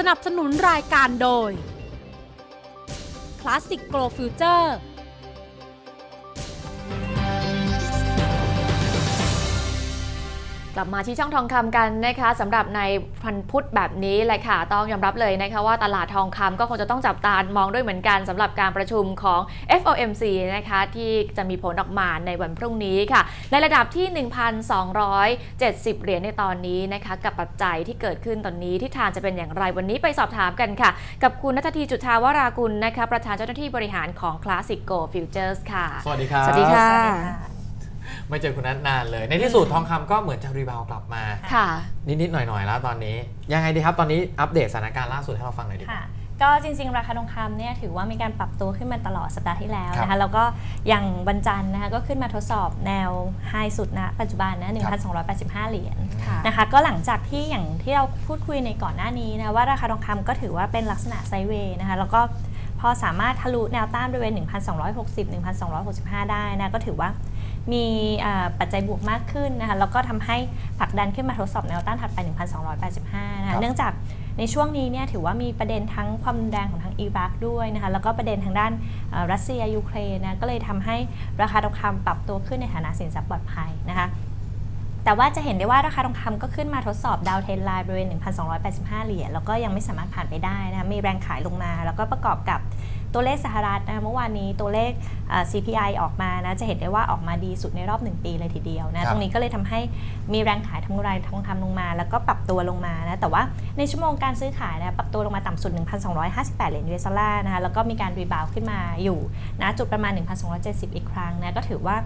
สนับสนุนรายการโดย Classic Glow Future ลับมาที่ช่องทองคำกันนะคะสำหรับในพันพุธแบบนี้แหละค่ะต้องยอมรับเลยนะคะว่าตลาดทองคำก็คงจะต้องจับตามองด้วยเหมือนกันสำหรับการประชุมของ FOMC นะคะที่จะมีผลออกมาในวันพรุ่งนี้ค่ะ ในระดับที่ 1,270 เหรียญในตอนนี้นะคะกับปัจจัยที่เกิดขึ้นตอนนี้ที่ทางจะเป็นอย่างไรวันนี้ไปสอบถามกันค่ะ กับคุณนัทธีจุธาวรากุลนะคะประธานเจ้าหน้าที่บริหารของ Classic Go Futures ค่ะ สวัสดีครับสวัสดีค่ะ ไม่เจอคุณนัทนานเลย ในที่สุดทองคำก็เหมือนจะรีบาวด์กลับมา ค่ะ นิดๆหน่อยๆแล้วตอนนี้ ยังไงดีครับตอนนี้อัปเดตสถานการณ์ล่าสุดให้เราฟังหน่อยดีกว่า ค่ะ ก็จริงๆ ราคาทองคำเนี่ยถือว่ามีการปรับตัวขึ้นมาตลอดสัปดาห์ที่แล้วครันะบคะแล้วก็อย่างวันจันทร์นะคะก็ขึ้นมาทดสอบแนวไฮสุดนะปัจจุบันนะ1,285 เหรียญ ค่ะ นะคะก็หลังจากที่อย่างที่เราพูดคุยในก่อนหน้านี้นะว่าราคาทองคำก็ถือว่าเป็นลักษณะไซด์เวย์นะคะแล้วก็พอสามารถทะลุแนวต้านบริเวณ 1,260 1,265 ได้นะก็ถือว่า มีอ่าปัจจัยบวกมากขึ้นนะคะแล้วก็ทำให้ผลักดันขึ้นมาทดสอบแนวต้านถัดไป 1,285 นะครัคะบเนื่องจากในช่วงนี้เนี่ยถือว่ามีประเด็นทั้งความรุนแรงของทางอิรักด้วยนะคะแล้วก็ประเด็นทางด้านเอ่อรัสเซียยูเครนนะก็เลยทำให้ราคาทองคำปรับตัวขึ้นในฐานะสินทรัพย์ปลอดภัยนะคะแต่ว่าจะเห็นได้ว่าราคาทองคำก็ขึ้นมาทดสอบดาวเทนไลน์บริเวณ 1,285 เหรียญแล้วก็ยังไม่สามารถผ่านไปได้นะคะมีแรงขายลงมา แล้วก็ประกอบกับ ตัวเลขสหรัฐนะเมื่อวานนี้ตัวเลขเอ่อ CPI ออกมานะจะเห็นได้ว่าออกมาดีสุดในรอบ 1 ปีเลยทีเดียวครันะบตรงนี้ก็เลยทำให้มีแรงขายทำกำไรทองคำลงมา แล้วก็ปรับตัวลงมานะแต่ว่าในชั่วโมงการซื้อขายนะปรับตัวลงมาต่ำสุด 1,258 เหรียญ US ดอลลาร์นะคะแล้วก็มีการรีบาวด์ขึ้นมาอยู่นะจุดประมาณ 1,270 อีกครั้งนะก็ถือว่า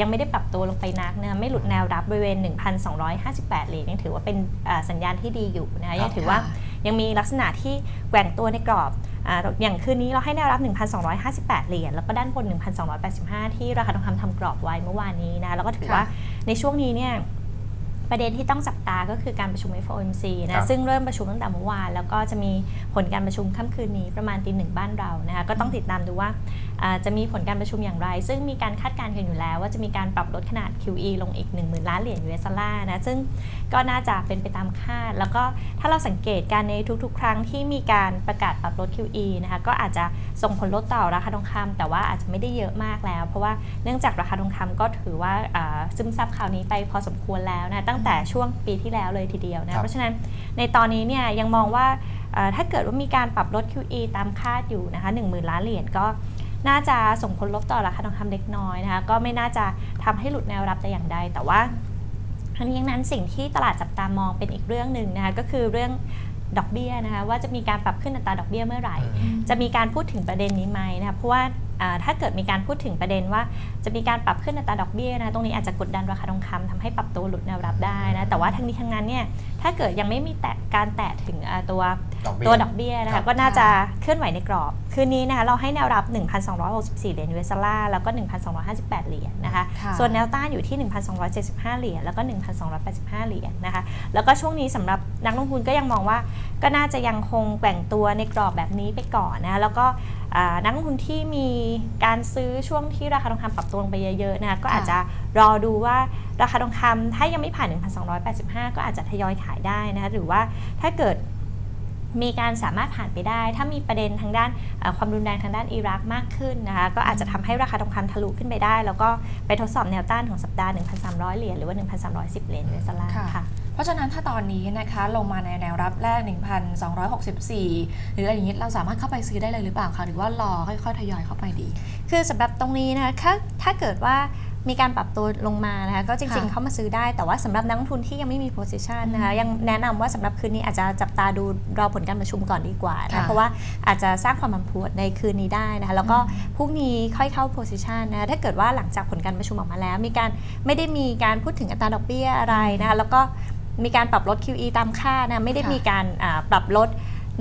ยังไม่ได้ปรับตัวลงไปนักนะไม่หลุดแนวรับบริเวณ 1,258 เหรียญยังถือว่าเป็นอ่าสัญญาณที่ดีอยู่นะยังถือว่ายังมีลักษณะที่แกว่งตัวในกรอบ อาอย่างคืนนี้เราให้แนวรับ 1,258 เหรียญแล้วก็ด้านบน 1,285 ที่ราคาทองคำทำกรอบไว้เมื่อวานนี้นะแล้วก็ถือว่าในช่วงนี้เนี่ย ประเด็นที่ต้องจับตาก็คือการประชุม FOMC ครันะบซึ่งเริ่มประชุมตั้งแต่เมื่อวาน แล้วก็จะมีผลการประชุมค่ำคืนนี้ประมาณตีหนึ่งบ้านเรานะคะก็ต้องติดตามดูว่าอ่าจะมีผลการประชุมอย่างไร ซึ่งมีการคาดการณ์กันอยู่แล้ว ว่าจะมีการปรับลดขนาด QE ลงอีก 1 0,000 ล้านเหรียญ US ดอลลาร์นะซึ่งก็น่าจะเป็นไปตามคาด แล้วก็ถ้าเราสังเกตการในทุกๆ ครั้งที่มีการประกาศปรับลด QE นะคะก็อาจจะส่งผลลดต่อราคาทองคำแต่ว่าอาจจะไม่ได้เยอะมากแล้ว เพราะว่าเนื่องจากราคาทองคำก็ถือว่าอ่าซึมซับข่าวนี้ไปพอสมควรแล้วนะตั้งแต่ช่วงปีที่แล้วเลยทีเดียวครันะบเพราะฉะนั้นในตอนนี้เนี่ยยังมองว่าเอ่อถ้าเกิดว่ามีการปรับลด QE ตามคาดอยู่นะคะ10,000 ล้านเหรียญก็น่าจะส่งผลลบต่อราคาทองคำเล็กน้อยนะคะก็ไม่น่าจะทำให้หลุดแนวรับแต่อย่างใด แต่ว่าทั้งนี้ทั้งนั้นสิ่งที่ตลาดจับตามองเป็นอีกเรื่องหนึ่งนะคะก็คือเรื่องดอกเบี้ยนะคะว่าจะมีการปรับขึ้นอัตราดอกเบี้ยเมื่อไหร่อืมจะมีการพูดถึงประเด็นนี้ไหมนะคะเพราะว่าอ่า ถ้าเกิดมีการพูดถึงประเด็นว่า จะมีการปรับขึ้นอัตราดอกเบี้ยนะตรงนี้อาจจะกดดันราคาทองคำทำให้ปรับตัวหลุดแนวรับได้นะแต่ว่าทั้งนี้ทั้งนั้นเนี่ยถ้าเกิดยังไม่มีแตะการแตะถึงอ่าตัวดอกเบี้ยตัวดอกเบี้ยนะครัคะบก็น่าจะเคลื่อนไหวในกรอบ คืนนี้นะคะเราให้แนวรับ 1,264 เหรียญ US ดอลลาร์แล้วก็ 1,258 เหรียญนะคะค่ะส่วนแนวต้านอยู่ที่ 1,275 เหรียญแล้วก็ 1,285 เหรียญนะคะแล้วก็ช่วงนี้สำหรับนักลงทุนก็ยังมองว่า ก็น่าจะยังคงแกว่งตัวในกรอบแบบนี้ไปก่อนนะคะแล้วก็อ่านักลงทุนที่มีการซื้อช่วงที่ราคาทองคำปรับตัวลงไปเยอะๆนะคะก็อาจจะรอดูว่าราคาทองคำถ้ายังไม่ผ่าน 1,285 ก็อาจจะทยอยขายได้นะคะหรือว่าถ้าเกิดมีการสามารถผ่านไปได้ ถ้ามีประเด็นทางด้านเอ่อความรุนแรงทางด้านอิรักมากขึ้นนะคะก็อาจจะทำให้ราคาทองคำทะลุขึ้นไปได้ แล้วก็ไปทดสอบแนวต้านของสัปดาห์ 1,300 เหรียญหรือว่า 1,310 เหรียญเวสลาร์ค่ะค่ะ เพราะฉะนั้นถ้าตอนนี้นะคะลงมาในแนวรับแรก 1,264 หรืออะไรอย่างนี้เราสามารถเข้าไปซื้อได้เลยหรือเปล่าคะหรือว่ารอค่อยๆทยอยเข้าไปดี คือสำหรับตรงนี้นะคะถ้าถ้าเกิดว่ามีการปรับตัวลงมานะคะก็จริงค่ะๆเข้ามาซื้อได้แต่ว่าสำหรับนักลงทุนที่ยังไม่มี position นะคะยังแนะนำว่าสำหรับคืนนี้อาจจะจับตาดูรอผลการประชุมก่อนดีกว่านะค่ะเพราะว่าอาจจะสร้างความผันผวนในคืนนี้ได้นะคะแล้วก็พรุ่งนี้ค่อยเข้า position นะคะถ้าเกิดว่าหลังจากผลการประชุมออกมาแล้ว มีการไม่ได้มีการพูดถึงอัตราดอกเบี้ยอะไรนะคะแล้วก็ มีการปรับลด QE ตามคาดนะไม่ได้ค่ะมีการอ่าปรับลด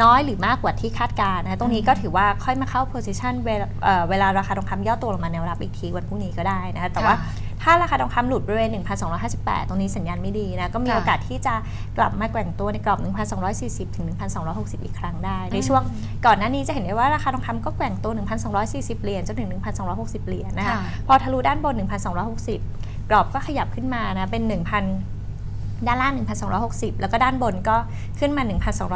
น้อยหรือมากกว่าที่คาดการณ์นะตรงนี้ก็ถือว่าค่อยมาเข้า position เวลาเอ่อเวลาราคาทองคำย่อตัวลงมาแนวรับอีกทีวันพรุ่งนี้ก็ได้นะคะแต่ว่าถ้าราคาทองคำหลุดบริเวณ 1,258 ตรงนี้สัญญาณไม่ดีนะ ก็มีค่ะโอกาสที่จะกลับมาแกว่งตัวในกรอบ 1,240 ถึง 1,260 อีกครั้งได้ ในช่วงก่อนหน้านี้จะเห็นได้ว่าราคาทองคำก็แกว่งตัว 1,240 เหรียญจนถึง 1,260 เหรียญนะคะค่ะพอทะลุด้านบน 1,260 กรอบก็ขยับขึ้นมานะ เป็น 1,000 ด้านล่าง 1,260 แล้วก็ด้านบนก็ขึ้นมา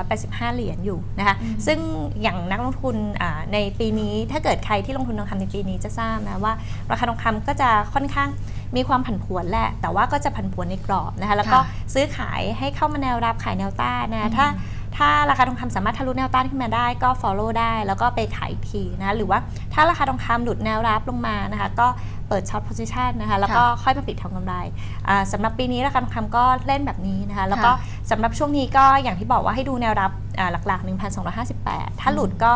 1,285 เหรียญอยู่นะคะซึ่งอย่างนักลงทุนอ่าในปีนี้ถ้าเกิดใครที่ลงทุนทองคำในปีนี้จะทราบนะว่า ราคาทองคำก็จะค่อนข้างมีความผันผวนแหละ แต่ว่าก็จะผันผวนในกรอบนะคะแล้วก็ค่ะซื้อขายให้เข้ามาแนวรับขายแนวต้านนะถ้า ถ้าราคาทองคำสามารถทะลุแนวต้านขึ้นมาได้ก็ follow ได้ แล้วก็ไปขายอีกทีนะหรือว่าถ้าราคาทองคำหลุดแนวรับลงมานะคะก็เปิดช็อต position นะคะแล้วก็ค่อยมาปิดทำกำไรอ่าสำหรับปีนี้ราคาทองคำก็เล่นแบบนี้นะคะแล้วก็สำหรับช่วงนี้ก็อย่างที่บอกว่าให้ดูแนวรับอ่าหลักๆ 1,258 ถ้าหลุดก็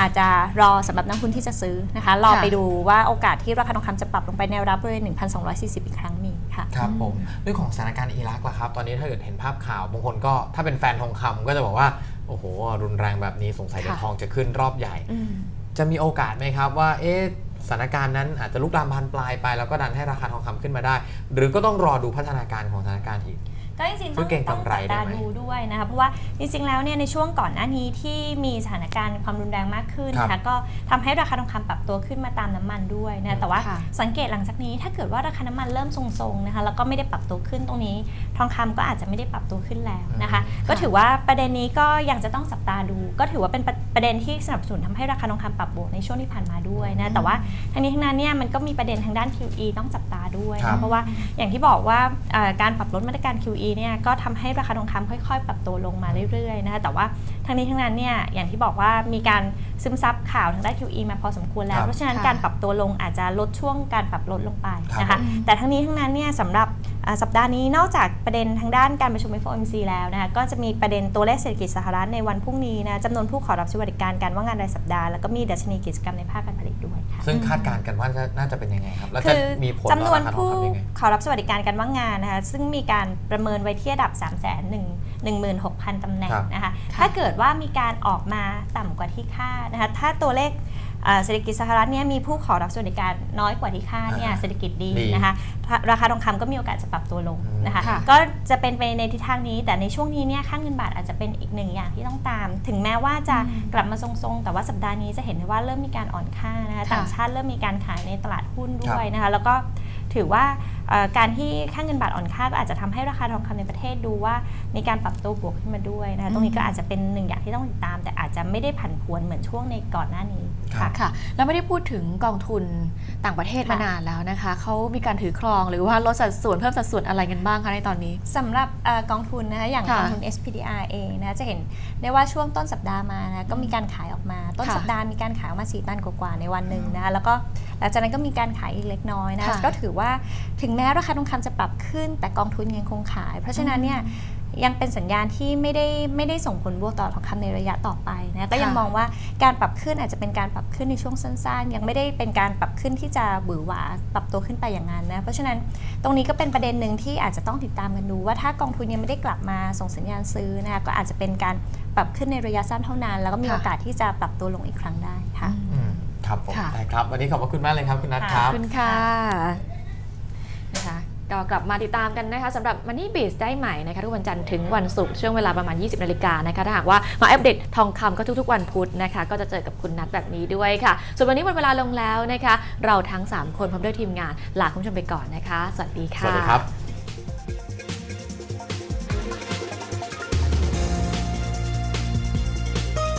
อาจจะรอสำหรับนักลงทุนที่จะซื้อนะคะรอค่ะไปดูว่าโอกาสที่ราคาทองคำจะปรับลงไปแนวรับบริเวณ1,240 อีกครั้งมี ค่ะ ครับผมเรื่องของสถานการณ์อิรักล่ะครับ ตอนนี้ถ้าเกิดเห็นภาพข่าวบางคนก็ถ้าเป็นแฟนทองคำก็จะบอกว่า โอ้โห รุนแรงแบบนี้สงสัยเดี๋ยวค่ะทองจะขึ้นรอบใหญ่อืมจะมีโอกาสไหมครับว่าเอ๊ะสถานการณ์นั้นอาจจะลุกลามบานปลายไป แล้วก็ดันให้ราคาทองคำขึ้นมาได้ หรือก็ต้องรอดูพัฒนาการของสถานการณ์อีก ก็จริงๆซื้ต้อองเก็งต้องกำไรจับได้ตาไหมดูด้วยนะคะเพราะว่าจริงๆแล้วเนี่ยในช่วงก่อนหน้านี้ที่มีสถานการณ์ความรุนแรงมากขึ้นนะครัคะบก็ทำให้ราคาทองคำปรับตัวขึ้นมาตามน้ำมันด้วยนะแต่ว่าค่ะสังเกตหลังจากนี้ถ้าเกิดว่าราคาน้ำมันเริ่มทรงๆนะคะแล้วก็ไม่ได้ปรับตัวขึ้นตรงนี้ ทองคำก็อาจจะไม่ได้ปรับตัวขึ้นแล้วนะคะ ก็ถือว่าประเด็นนี้ก็ยังจะต้องจับตาดู ก็ถือว่าเป็นประประเด็นที่สนับสนุนทำให้ราคาทองคำปรับบวกในช่วงที่ผ่านมาด้วยนะแต่ว่าทั้งนี้ทั้งนั้นเนี่ยมันก็มีประเด็นทางด้าน QE ต้องจับตาด้วยครันะบเพราะว่าอย่างที่บอกว่าเอ่อการปรับลดมาตรการ QE เนี่ยก็ทำให้ราคาทองคำค่อยๆ ปรับตัวลงมาเรื่อยๆนะคะแต่ว่าทั้งนี้ทั้งนั้นเนี่ยอย่างที่บอกว่ามีการซึมซับข่าวทางด้าน QE มาพอสมควรแล้ควรับเพราะฉะนั้นค่ะการปรับตัวลงอาจจะลดช่วงการปรับลดลงไปนะครัคะบแต่ทั้งนี้ทั้งนั้นเนี่ยสำหรับอ่าสัปดาห์นี้นอกจากประเด็นทางด้านการประชุม FOMC แล้วนะคะก็จะมีประเด็นตัวเลขเศรษฐกิจสหรัฐในวันพรุ่งนี้นะจำนวนผู้ขอรับสวัสดิการการว่างงานรายสัปดาห์แล้วก็มีดัชนีกิจกรรมในภาคการผลิตด้วยค่ะ ซึ่งคาดการณ์กันว่าจะน่าจะเป็นยังไงครับ แล้วคืจะอมีผลจำนวนต่อราคาทองผู้คำยังไงขอรับสวัสดิการการว่างงานนะคะ ซึ่งมีการประเมินไว้ที่ระดับ 3 1 1 1 6 0 0 0ตำแหน่งครับนะคะค่ะถ้าเกิดว่ามีการออกมาต่ำกว่าที่คาดนะคะ ถ้าตัวเลข เอ่อเศรษฐกิจสหรัฐเนี่ยมีผู้ขอรับสวัสดิการน้อยกว่าที่คาดเนี่ยอ่าเศรษฐกิจดีดี นะคะราคาทองคำก็มีโอกาสจะปรับตัวลงนะคะ ค่ะ ก็จะเป็นไปในทิศทางนี้ แต่ในช่วงนี้เนี่ยค่าเงินบาทอาจจะเป็นอีกหนึ่งอย่างที่ต้องตาม ถึงแม้ว่าจะกลับมาทรงๆ แต่ว่าสัปดาห์นี้จะเห็นได้ว่าเริ่มมีการอ่อนค่านะคะค่ะ ต่างชาติเริ่มมีการขายในตลาดหุ้นด้วครัยบนะคะ แล้วก็ถือว่าเอ่อ การที่ค่าเงินบาทอ่อนค่าก็อาจจะทำให้ราคาทองคำในประเทศดูว่า มีการปรับตัวบวกขึ้นมาด้วยนะคะตรงนี้ก็อาจจะเป็นหนึ่งอย่างที่ต้องติดตาม แต่อาจจะไม่ได้ผันผวนเหมือนช่วงในก่อนหน้านี้ค่ะค่ะแล้วไม่ได้พูดถึงกองทุนต่างประเทศค่ะมานานแล้วนะคะเขามีการถือครองหรือว่าลดสัดส่วนเพิ่มสัดส่วนอะไรกันบ้างคะในตอนนี้สำหรับเออกองทุนนะคะอย่างค่ะกองทุน SPDR เองนะคะจะเห็นได้ว่าช่วงต้นสัปดาห์มานะก็มีการขายออกมา ต้นค่ะสัปดาห์มีการขายออกมา4ตันกว่าๆในวันหนึ่งนะคะแล้วก็หลังจากนั้นก็มีการขายอีกเล็กน้อยนะค่ะก็ถือว่าถึงแม้ราคาทองคำจะปรับขึ้น แต่กองทุนยังคงขาย เพราะฉะนั้นเนี่ยยังเป็นสัญญาณที่ไม่ได้ไม่ได้ส่งผลบวกต่อทองคำในระยะต่อไปนะก็ยังค่ะมองว่าการปรับขึ้นอาจจะเป็นการปรับขึ้นในช่วงสั้นๆ ยังไม่ได้เป็นการปรับขึ้นที่จะบือหวาปรับตัวขึ้นไปอย่างนั้นนะเพราะฉะนั้นตรงนี้ก็เป็นประเด็นหนึ่งที่อาจจะต้องติดตามกันดูว่าถ้ากองทุนยังไม่ได้กลับมาส่งสัญญาณซื้อนะคะก็อาจจะเป็นการปรับขึ้นในระยะสั้นเท่านั้น แล้วก็มีค่ะโอกาสที่จะปรับตัวลงอีกครั้งได้ค่ะอืมครับผมค่ะได้ครับวันนี้ขอบพระคุณมากเลยครับคุณนัทคค่ะรัขบอบคุณค่ะนะคะ ก็กลับมาติดตามกันนะคะสำหรับ Money b a s ได้ใหม่นะคะทุกวันจันทร์ถึงวันศุกร์ช่วงเวลาประมาณ 20นาฬิกานะคะถ้าหากว่ามาอัปเดตทองคำก็ทุกๆ วันพุธนะคะ ก็จะเจอกับคุณนัทแบบนี้ด้วยค่ะ ส่วนวันนี้หมดเวลาลงแล้วนะคะ เราทั้ง 3 คนพร้อมด้วยทีมงานลาคุณผู้ชมไปก่อนนะคะ สวัสดีค่ะ สวัสดีครับ